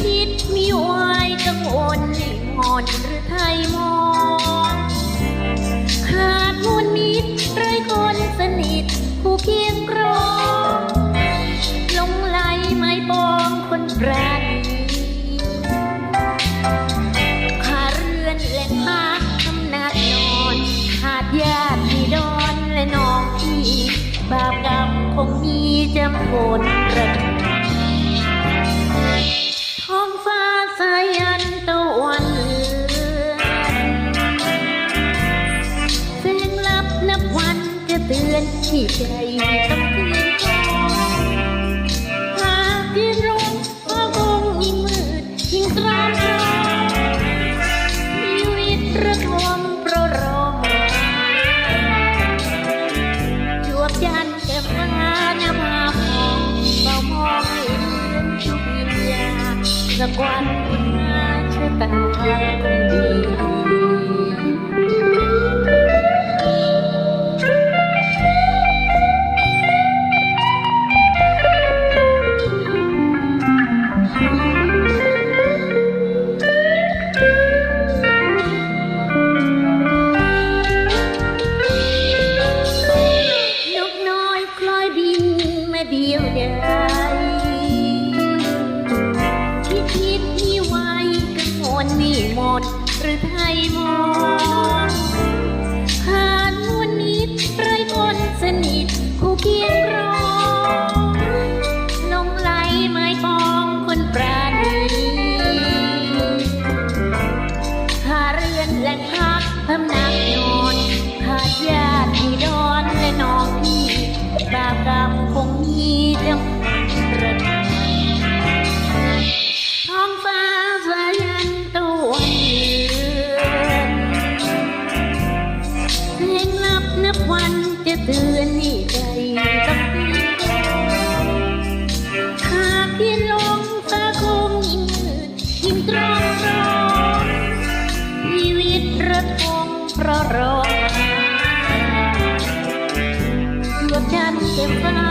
คิดมีวายกังวลให้หมอนหรือไทยมอง ขาดมูลมิตรไรคนสนิท ผู้เคียงครอง ที่ใจต้องคืนก่อนหากยืนรงก็คงยิ่งมืดยิ่งตรอมตรอมชีวิตระทมเพราะรอมาจวบจันทร์แก้มฟ้าหน้าผาพองเฝ้ามองให้เหมือนทุกวิญญาสักวันคุณมาชะตาคงดี แล่งพักพำนักนอนขาดญาติพี่ดอนและน้องพี่บาปกรรมคงมีจำระทมท้องฟ้าสายันตะวันเลือนเพลงลับนับวันจะเตือนให้ใจต้อง ตระทมเพราะรอมาดวงจันเต็มฟ้า